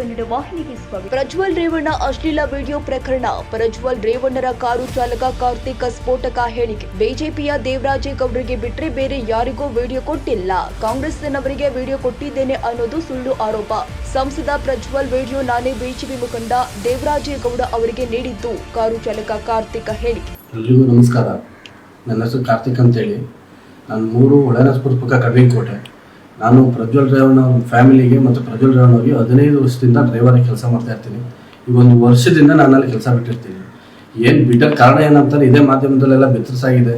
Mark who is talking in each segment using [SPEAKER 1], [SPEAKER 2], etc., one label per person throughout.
[SPEAKER 1] ಕನ್ನಡ ವಾಹಿನಿಗೆ ಸ್ವಾಗತ. ಪ್ರಜ್ವಲ್ ರೇವಣ್ಣ ಅಶ್ಲೀಲ ವಿಡಿಯೋ ಪ್ರಕರಣ. ಪ್ರಜ್ವಲ್ ರೇವಣ್ಣರ ಕಾರು ಚಾಲಕ ಕಾರ್ತಿಕ ಸ್ಫೋಟಕ ಹೇಳಿಕೆ. ಬಿಜೆಪಿಯ ದೇವರಾಜೇಗೌಡರಿಗೆ ಬಿಟ್ರೆ ಬೇರೆ ಯಾರಿಗೂ ವಿಡಿಯೋ ಕೊಟ್ಟಿಲ್ಲ. ಕಾಂಗ್ರೆಸ್ನವರಿಗೆ ವಿಡಿಯೋ ಕೊಟ್ಟಿದ್ದೇನೆ ಅನ್ನೋದು ಸುಳ್ಳು ಆರೋಪ. ಸಂಸದ ಪ್ರಜ್ವಲ್ ವಿಡಿಯೋ ನಾನೇ ಬಿಜೆಪಿ ಮುಖಂಡ ದೇವರಾಜೇಗೌಡ ಅವರಿಗೆ ನೀಡಿದ್ದು ಕಾರು ಚಾಲಕ ಕಾರ್ತಿಕ ಹೇಳಿಕೆ.
[SPEAKER 2] ನಮಸ್ಕಾರ. ನನ್ನ ಹೆಸರು ಕಾರ್ತಿಕ್ ಅಂತೇಳಿ. ನಾನು ಮೂರು ಒಳನಸ್ಪುರ ಪಕ್ಕ ಕಬ್ಬಿನಕೋಟೆ ನಾನು ಪ್ರಜ್ವಲ್ ರೇವಣ್ಣ ಫ್ಯಾಮಿಲಿಗೆ ಮತ್ತು ಪ್ರಜ್ವಲ್ ರೇವಣ್ಣ ಅವರಿಗೆ ಹದಿನೈದು ವರ್ಷದಿಂದ ಡ್ರೈವರಾಗಿ ಕೆಲಸ ಮಾಡ್ತಾ ಇರ್ತೀನಿ. ಈಗ ಒಂದು ವರ್ಷದಿಂದ ನಾನು ಅಲ್ಲಿ ಕೆಲಸ ಬಿಟ್ಟಿರ್ತೀನಿ. ಏನು ಬಿಟ್ಟ ಕಾರಣ ಏನಂತಾರೆ ಇದೇ ಮಾಧ್ಯಮದಲ್ಲೆಲ್ಲ ಬೆತ್ತರಿಸಾಗಿದೆ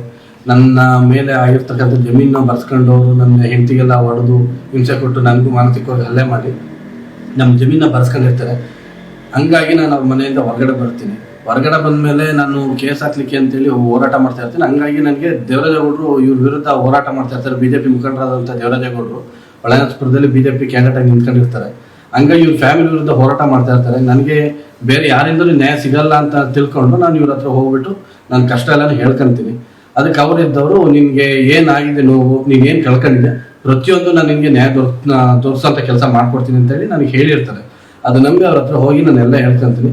[SPEAKER 2] ನನ್ನ ಮೇಲೆ ಆಗಿರ್ತಕ್ಕಂಥ ಜಮೀನ ಬರ್ಸ್ಕೊಂಡು ನನ್ನ ಹೆಂಡತಿಗೆಲ್ಲ ಹೊಡೆದು ಹಿಂಸೆ ಕೊಟ್ಟು ನನಗೂ ಮಾನಸಿಕವಾಗಿ ಹಲ್ಲೆ ಮಾಡಿ ನಮ್ಮ ಜಮೀನ ಬರ್ಸ್ಕೊಂಡಿರ್ತಾರೆ. ಹಂಗಾಗಿ ನಾನು ಅವ್ರ ಮನೆಯಿಂದ ಹೊರಗಡೆ ಬರ್ತೀನಿ. ಹೊರಗಡೆ ಬಂದಮೇಲೆ ನಾನು ಕೇಸ್ ಹಾಕ್ಲಿಕ್ಕೆ ಅಂತೇಳಿ ಹೋರಾಟ ಮಾಡ್ತಾ ಇರ್ತೀನಿ. ಹಂಗಾಗಿ ನನಗೆ ದೇವರಾಜೇಗೌಡರು ಇವ್ರ ವಿರುದ್ಧ ಹೋರಾಟ ಮಾಡ್ತಾ ಇರ್ತಾರೆ. ಬಿಜೆಪಿ ಮುಖಂಡರಾದಂಥ ದೇವರಾಜೇಗೌಡರು ಒಳನಾಸ್ಪುರದಲ್ಲಿ ಬಿಜೆಪಿ ಕ್ಯಾಂಡಿಡೇಟ್ ಆಗಿ ನಿಂತ್ಕೊಂಡಿರ್ತಾರೆ. ಹಂಗಾಗಿ ಇವ್ರ ಫ್ಯಾಮಿಲಿ ವಿರುದ್ಧ ಹೋರಾಟ ಮಾಡ್ತಾ ಇರ್ತಾರೆ. ನನಗೆ ಬೇರೆ ಯಾರಿಂದಲೂ ನ್ಯಾಯ ಸಿಗಲ್ಲ ಅಂತ ತಿಳ್ಕೊಂಡು ನಾನು ಇವ್ರ ಹತ್ರ ಹೋಗ್ಬಿಟ್ಟು ನನ್ನ ಕಷ್ಟ ಎಲ್ಲಾನು ಹೇಳ್ಕೊಂತೀನಿ. ಅದಕ್ಕೆ ಅವರಿದ್ದವರು ನಿಮಗೆ ಏನಾಗಿದೆ ನೋವು, ನೀನು ಏನು ಕಳ್ಕೊಂಡಿದೆ ಪ್ರತಿಯೊಂದು ನಾನು ನಿಮಗೆ ನ್ಯಾಯ ದೊರ್ ತೋರಿಸೋಂಥ ಕೆಲಸ ಮಾಡ್ಕೊಡ್ತೀನಿ ಅಂತೇಳಿ ನನಗೆ ಹೇಳಿರ್ತಾರೆ. ಅದು ನಂಬಿ ಅವ್ರ ಹತ್ರ ಹೋಗಿ ನಾನು ಎಲ್ಲ ಹೇಳ್ಕೊಂತೀನಿ.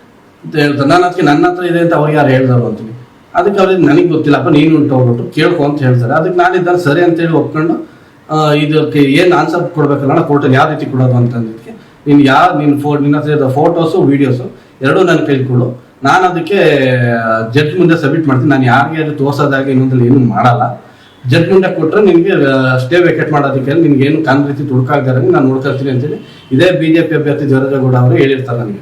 [SPEAKER 2] ಅಂತ ಹೇಳ್ತಾರೆ ನಾನು ಅದಕ್ಕೆ ನನ್ನ ಹತ್ರ ಇದೆ ಅಂತ ಅವ್ರಿಗೆ ಯಾರು ಹೇಳ್ದಾರು ಅಂತೀನಿ ಅದಕ್ಕೆ ಅವ್ರಿಗೆ ನನಗೆ ಗೊತ್ತಿಲ್ಲಪ್ಪ ನೀನು ಉಂಟು ಹೋಗ್ಬಿಟ್ಟು ಕೇಳ್ಕೊ ಅಂತ ಹೇಳ್ತಾರೆ. ಅದಕ್ಕೆ ನಾನಿದ್ದಾನೆ ಸರಿ ಅಂತೇಳಿ ಒಪ್ಕೊಂಡು ಇದಕ್ಕೆ ಏನು ಆನ್ಸರ್ ಕೊಡ್ಬೇಕಲ್ಲ ಕೋರ್ಟಲ್ಲಿ ಯಾವ ರೀತಿ ಕೊಡೋದು ಅಂತಂದಿದ್ದಕ್ಕೆ ನೀನು ಯಾರು ನಿನ್ನ ಫೋ ನಿನ್ನ ಹತ್ರ ಫೋಟೋಸು ವೀಡಿಯೋಸು ಎರಡೂ ನನ್ನ ಕೈಲಿ ನಾನು ಅದಕ್ಕೆ, ಜಡ್ಜ್ ಮುಂದೆ ಸಬ್ಮಿಟ್ ಮಾಡ್ತೀನಿ. ನಾನು ಯಾರಿಗೆ ಅದು ತೋರ್ಸೋದಾಗಿ ಇನ್ನೊಂದ್ರಲ್ಲಿ ಏನು ಮಾಡಲ್ಲ. ಜಡ್ಜ್ ಮುಂದೆ ಕೊಟ್ಟರೆ ನಿಮಗೆ ಸ್ಟೇ ವೇಕೆಟ್ ಮಾಡೋದಕ್ಕೆ ನಿನ್ಗೆ ಏನು ಕಾನ್ ರೀತಿ ತುಡುಕಾಗ್ದಾರಂಗೆ ನಾನು ನೋಡ್ಕೊಳ್ತೀನಿ ಅಂತೇಳಿ ಇದೇ ಬಿ ಜೆ ಪಿ ಅಭ್ಯರ್ಥಿ ದೇವರಾಜೇಗೌಡ ಅವರು ಹೇಳಿರ್ತಾರೆ ನನಗೆ.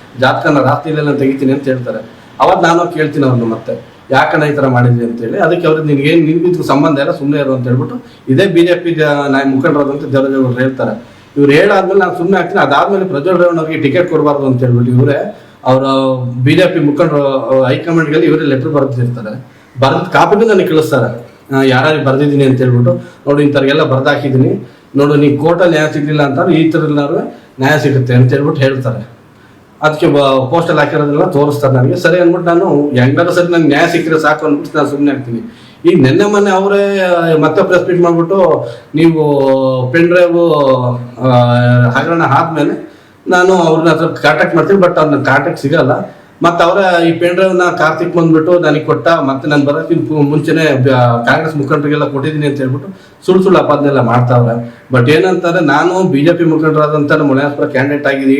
[SPEAKER 2] ಜಾತಕನ ರಾತ್ರಿಲೆಲ್ಲ ತೆಗಿತೀನಿ ಅಂತ ಹೇಳ್ತಾರೆ. ಅವಾಗ ನಾನು ಕೇಳ್ತೀನಿ ಅವ್ರನ್ನ ಮತ್ತೆ, ಯಾಕಣ್ಣ ಈ ಥರ ಮಾಡಿದ್ವಿ ಅಂತೇಳಿ ಅದಕ್ಕೆ ಅವ್ರಿಗೆ ನಿನ್ಗೇನು ನಿನ್ಗಿದ್ಕು ಸಂಬಂಧ ಇಲ್ಲ ಸುಮ್ಮನೆ ಇರು ಅಂತ ಹೇಳ್ಬಿಟ್ಟು ಇದೇ ಬಿ ಜೆ ಪಿ ನಾಯ ಮುಖಂಡರಾದಂಥ ದೇವರಾಜ್ ಹೇಳ್ತಾರೆ. ಇವ್ರು ಹೇಳಾದ್ಮೇಲೆ ನಾನು ಸುಮ್ಮನೆ ಆಗ್ತೀನಿ. ಅದಾದ್ಮೇಲೆ ಪ್ರಜ್ವಲ್ ರೇವಣ್ಣ ಅವ್ರಿಗೆ ಟಿಕೆಟ್ ಕೊಡಬಾರ್ದು ಅಂತ ಹೇಳ್ಬಿಟ್ಟು ಇವರೇ, ಅವರ ಪಿ ಮುಖಂಡರು ಹೈಕಮಾಂಡ್ಗೆ ಇವರೇ ಲೆಟರ್ ಬರೆದಿರ್ತಾರೆ. ಬರೆದ ಕಾಪಿನೂ ನನಗೆ ಕಳಿಸ್ತಾರೆ ಯಾರು ಬರೆದಿದ್ದೀನಿ ಅಂತ ಹೇಳ್ಬಿಟ್ಟು, ನೋಡು, ಇಂಥವ್ರಿಗೆಲ್ಲ ಬರ್ದಾಕಿದ್ದೀನಿ. ನೋಡು, ನೀ ಕೋರ್ಟಲ್ಲಿ ನ್ಯಾಯ ಸಿಗಲಿಲ್ಲ ಅಂತಾರೆ ಈ ಥರ ನ್ಯಾಯ ಸಿಗುತ್ತೆ ಅಂತ ಹೇಳ್ಬಿಟ್ಟು ಹೇಳ್ತಾರೆ. ಅದಕ್ಕೆ ಪೋಸ್ಟಲ್ಲಿ ಹಾಕಿರೋದೆಲ್ಲ ತೋರಿಸ್ತಾರೆ ನನಗೆ ಸರಿ ಅಂದ್ಬಿಟ್ಟು ನಾನು ಹೆಂಗಾರು ಸರಿ ನಂಗೆ ನ್ಯಾಯ ಸಿಕ್ಕರೆ ಸಾಕು ಅಂದ್ಬಿಟ್ಟು ನಾನು ಸುಮ್ಮನೆ ಆಗ್ತೀನಿ ಈಗ ನಿನ್ನೆ ಮೊನ್ನೆ ಅವರೇ ಮತ್ತೆ ಪ್ರೆಸ್ ಮೀಟ್ ಮಾಡಿಬಿಟ್ಟು ನೀವು ಪೆನ್ ಡ್ರೈವ್ ಹಗರಣ ಆದ್ಮೇಲೆ ನಾನು ಅವ್ರನ್ನ ಹತ್ರ ಕಾಂಟ್ಯಾಕ್ಟ್ ಮಾಡ್ತೀನಿ ಬಟ್ ಅವ್ರನ್ನ ಕಾಂಟ್ಯಾಕ್ಟ್ ಸಿಗಲ್ಲ. ಮತ್ತೆ ಅವರ ಈ ಪೆನ್ ಡ್ರೈವ್ನ ಕಾರ್ತಿಕ್ ಬಂದ್ಬಿಟ್ಟು ನನಗೆ ಕೊಟ್ಟ, ಮತ್ತೆ ನಾನು ಬರೋಕ್ಕಿಂತ ಮುಂಚೆನೆ ಕಾಂಗ್ರೆಸ್ ಮುಖಂಡರಿಗೆಲ್ಲ ಕೊಟ್ಟಿದ್ದೀನಿ ಅಂತ ಹೇಳ್ಬಿಟ್ಟು ಸುಳ್ಳು ಸುಳ್ಳು ಅಪಾದನೆಲ್ಲ ಮಾಡ್ತಾವ್ರೆ. ಬಟ್ ಏನಂತಾರೆ ನಾನು ಬಿ ಜೆ ಪಿ ಮುಖಂಡರಾದಂಥ ಮುನಿಯಾಸ್ಪುರ ಕ್ಯಾಂಡಿಡೇಟ್ ಆಗಿದ್ದೀನಿ.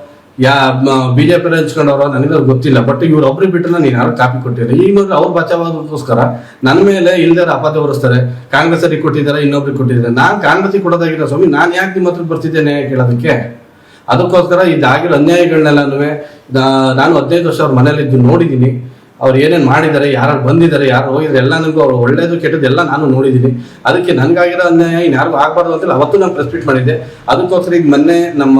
[SPEAKER 2] ಯಾ ಬಿಜೆಪಿ ಹಂಚ್ಕೊಂಡವ್ರ ನನಗೆ ಗೊತ್ತಿಲ್ಲ. ಬಟ್ ಇವ್ರು ಒಬ್ರಿಗೆ ಬಿಟ್ಟರೆ ನಾನು ಯಾರು ಕಾಪಿ ಕೊಟ್ಟಿಲ್ಲ. ಈಗ ಅವ್ರು ಬಚಾವಾಗೋಸ್ಕರ ನನ್ನ ಮೇಲೆ ಇಲ್ದಾರ ಅಪಾದ ಹೊರಿಸ್ತಾರೆ. ಕಾಂಗ್ರೆಸ್ ಅವ್ರಿಗೆ ಕೊಟ್ಟಿದ್ದಾರೆ, ಇನ್ನೊಬ್ರಿಗೆ ಕೊಟ್ಟಿದ್ದಾರೆ. ನಾನು ಕಾಂಗ್ರೆಸ್ಗೆ ಕೊಡೋದಾಗಿಲ್ಲ ಸ್ವಾಮಿ, ನಾನು ಯಾಕೆ ನಿಮ್ಮ ಹತ್ರ ಬರ್ತಿದ್ದೇನೆ ಕೇಳೋದಕ್ಕೆ? ಅದಕ್ಕೋಸ್ಕರ ಇದಾಗಿರೋ ಅನ್ಯಾಯಗಳನ್ನೆಲ್ಲನೂ ನಾನು ಹದಿನೈದು ವರ್ಷ ಅವ್ರ ಮನೇಲಿದ್ದು ನೋಡಿದ್ದೀನಿ. ಅವ್ರು ಏನೇನು ಮಾಡಿದ್ದಾರೆ ಯಾರು ಬಂದಿದ್ದಾರೆ, ಯಾರು ಹೋಗಿದ್ದಾರೆ ಎಲ್ಲ ನನಗೂ ಅವ್ರು ಒಳ್ಳೇದು, ಕೆಟ್ಟದ್ದು ಎಲ್ಲ ನಾನು ನೋಡಿದ್ದೀನಿ. ಅದಕ್ಕೆ ನನಗಾಗಿರೋ ಅನ್ಯಾಯ ಇನ್ಯಾರಿಗೂ ಆಗಬಾರ್ದು ಅಂತೇಳಿ ಅವತ್ತು ನಾನು ಪ್ರೆಸ್ ಮೀಟ್ ಮಾಡಿದ್ದೆ. ಅದಕ್ಕೋಸ್ಕರ ಈಗ ಮೊನ್ನೆ ನಮ್ಮ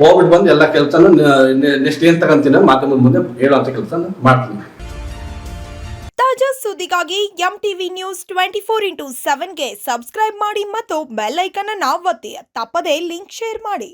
[SPEAKER 2] ಹೋಗ್ಬಿಟ್ಟು ಬಂದು ಎಲ್ಲ ಕೆಲಸನೂ ನೆಕ್ಸ್ಟ್ ಏನ್ ತಗೊಂತೀನಿ ಮಾಧ್ಯಮದ ಮುಂದೆ ಹೇಳೋಂಥ ಕೆಲಸ ಮಾಡ್ತೀನಿ.
[SPEAKER 3] ತಾಜಾ ಸುದ್ದಿಗಾಗಿ M TV news twenty four into ಸೆವೆನ್ಗೆ subscribe ಮಾಡಿ ಮತ್ತು ಬೆಲ್ ಐಕನ್ ಅನ್ನು ಒತ್ತಿ. ತಪ್ಪದೇ ಲಿಂಕ್ ಶೇರ್ ಮಾಡಿ.